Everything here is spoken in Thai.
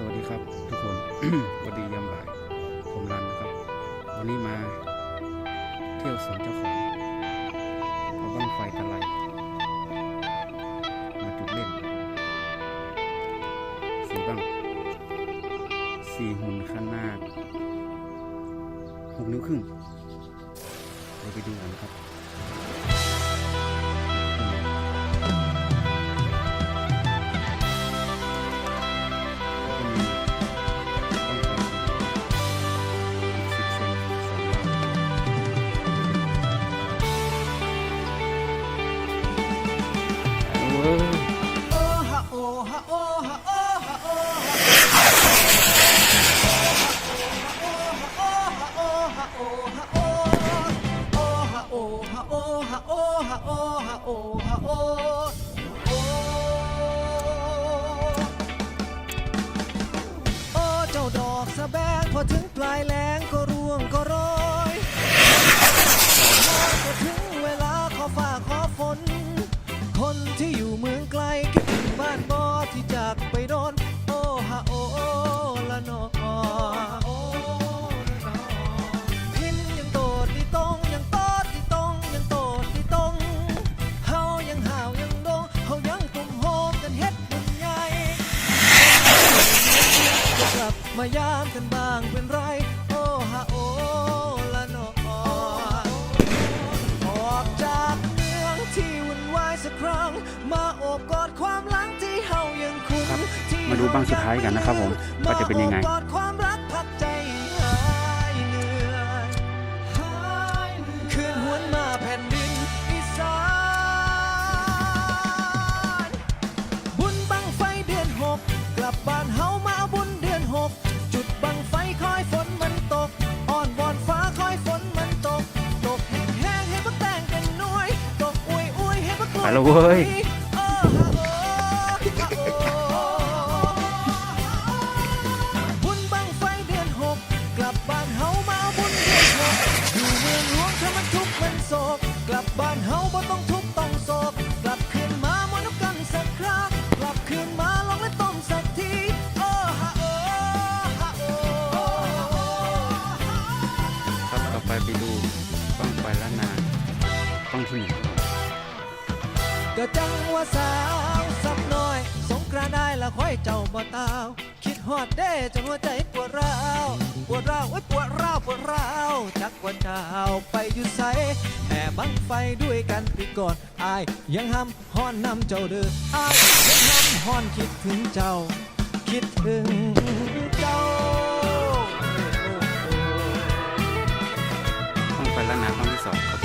สวัสดีครับทุกคน วัสดียามบ่าย ผมรันนะครับ วันนี้มาเที่ยวสวนเจ้าของเอาบ้างไฟตะไลมาจุดเล่น สีบ้างสี่หุ่นขนาดหกนิ้วครึ่งเดี๋ยวไปดูกันครับ พอถึงปลายแล้งก็ร่วงก็โรานบอที่จากไปโดน โอฮาโอละนอพินยังโตดที่ตรงยังโตดที่ตรงยังโตดที่ตรงเฮายังห่าวยังโดงเฮายังกลุ่มโฮมกันเฮ็ดบุญใหญ่กลับมายามกันบ้างเป็นไร มาดูบ้างสุดท้ายกันนะครับผมว่าจะเป็นยังไงไปแล้วเว้ย บบ้านเฮาบ่ต้องทุกข์ต้องโศกกลับคืนมามานำกันสักครั้งกลับคืนมาลองและต้มสักทีโอ้ฮะโอ้ฮะโอ้ครับต่อไปไปดูบ้างไฟล้านนาต้องที่หนึ่งก็จังว่าสาวสักหน่อย สงกรานต์ได้ละค่อยเจ้าบ่ตาวคิดฮอดเด้จนหัวใจปวดร้าว ปวดร้าวโอ้ยปวดร้าวปวดร้าวจักว่าเจ้าไปอยู่ใสแม่บังไฟด้วยกันปีก่อนอายยังห้ำห้อนนำเจ้าเด้ออายยังห้ำห้อนคิดถึงเจ้า คิดถึงเจ้าต้องไปแล้วนนาต้องที่สองครับ